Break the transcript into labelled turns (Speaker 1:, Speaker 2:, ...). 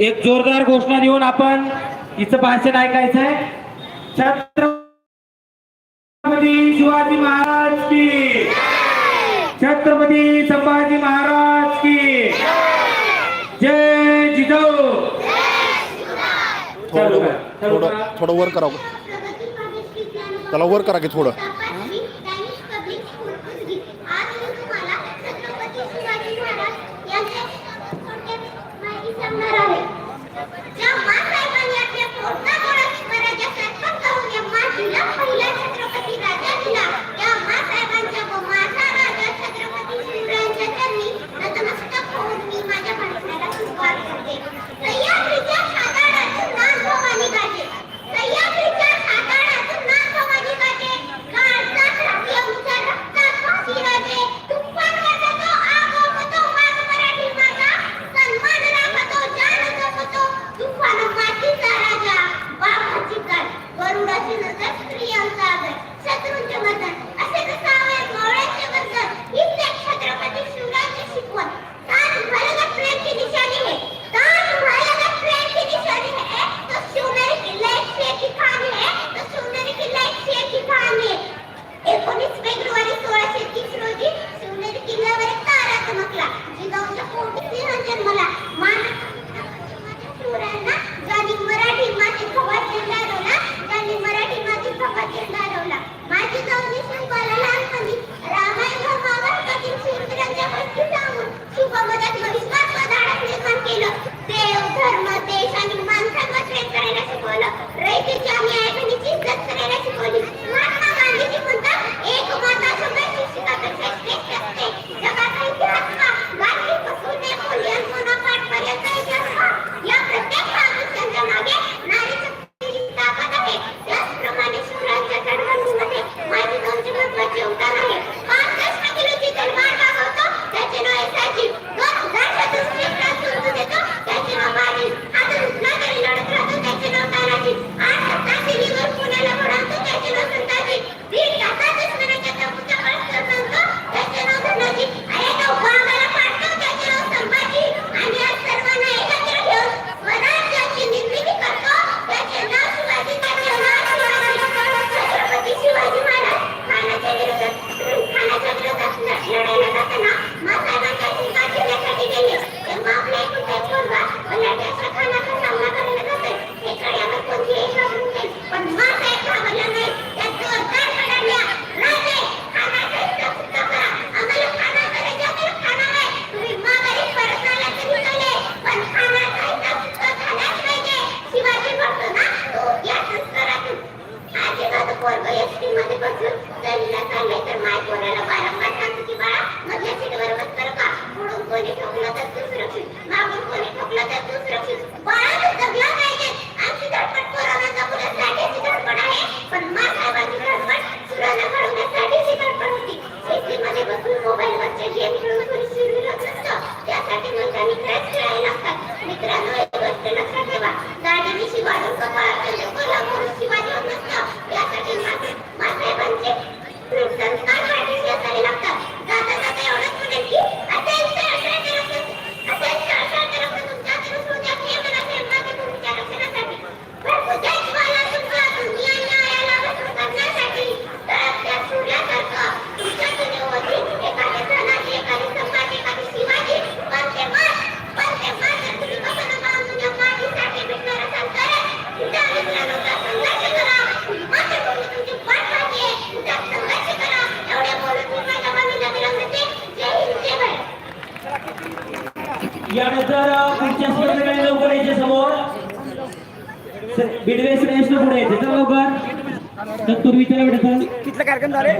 Speaker 1: एक जोरदार घोषणा देऊन आपण इथं भाषण ऐकायचंय. छत्रपती शिवाजी महाराज की छत्रपती संभाजी महाराज की जय जिजाऊ.
Speaker 2: थोडं थोडं थोडं वर करा. त्याला वर करा की थोडं.
Speaker 3: Це трудна вода. thank you.
Speaker 1: यानंतर पुढच्या स्पर्धकांनी लवकर यायचे समोर. बिडवे श्रेष्ठ पुढे यायचे तर लवकर. तत्पूर्वी त्याला
Speaker 4: कार्यक्रम झाले